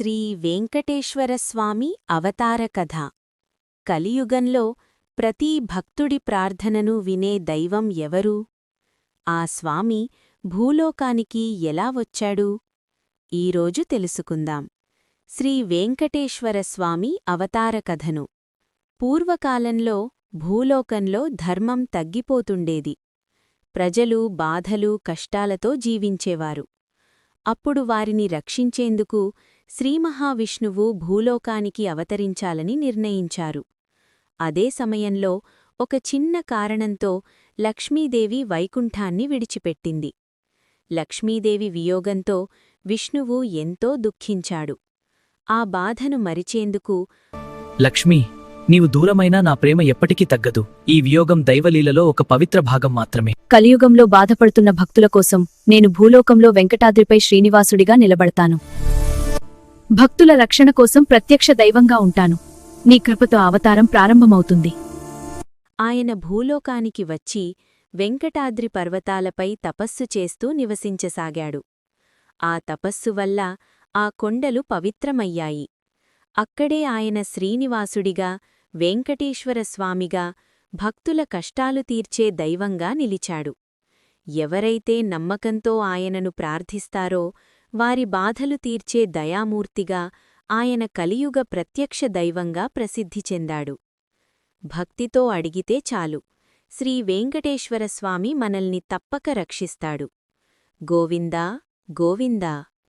శ్రీ వెంకటేశ్వరస్వామి అవతార కథ. కలియుగంలో ప్రతి భక్తుడి ప్రార్థనను వినే దైవం ఎవరు? ఆ స్వామి భూలోకానికి ఎలా వచ్చాడు? ఈరోజు తెలుసుకుందాం. శ్రీ వెంకటేశ్వరస్వామి అవతార కథను. పూర్వకాలంలో భూలోకంలో ధర్మం తగ్గిపోతుండేది. ప్రజలు బాధలు కష్టాలతో జీవించేవారు. అప్పుడు వారిని రక్షించేందుకు శ్రీమహావిష్ణువు భూలోకానికి అవతరించాలని నిర్ణయించారు. అదే సమయంలో ఒక చిన్న కారణంతో లక్ష్మీదేవి వైకుంఠాన్ని విడిచిపెట్టింది. లక్ష్మీదేవి వియోగంతో విష్ణువు ఎంతో దుఃఖించాడు. ఆ బాధను మరిచేందుకు లక్ష్మీ నీవు దూరమైనా నా ప్రేమ ఎప్పటికీ తగ్గదు. ఈ వియోగం దైవలీలలో ఒక పవిత్ర భాగం మాత్రమే. కలియుగంలో బాధపడుతున్న భక్తుల కోసం నేను భూలోకంలో వెంకటాద్రిపై శ్రీనివాసుడిగా నిలబడతాను. భక్తుల రక్షణ కోసం ప్రత్యక్ష దైవంగా ఉంటాను. నీ కృపతో అవతారం ప్రారంభమవుతుంది. ఆయన భూలోకానికి వచ్చి వెంకటాద్రి పర్వతాలపై తపస్సు చేస్తూ నివసించసాగాడు. ఆ తపస్సు వల్ల ఆ కొండలు పవిత్రమయ్యాయి. అక్కడే ఆయన శ్రీనివాసుడిగా వెంకటేశ్వరస్వామిగా భక్తుల కష్టాలు తీర్చే దైవంగా నిలిచాడు. ఎవరైతే నమ్మకంతో ఆయనను ప్రార్థిస్తారో వారి బాధలు తీర్చే దయామూర్తిగా ఆయన కలియుగ ప్రత్యక్ష దైవంగా ప్రసిద్ధి చెందాడు. భక్తితో అడిగితే చాలు. శ్రీ వెంకటేశ్వరస్వామి మనల్ని తప్పక రక్షిస్తాడు. గోవిందా గోవిందా.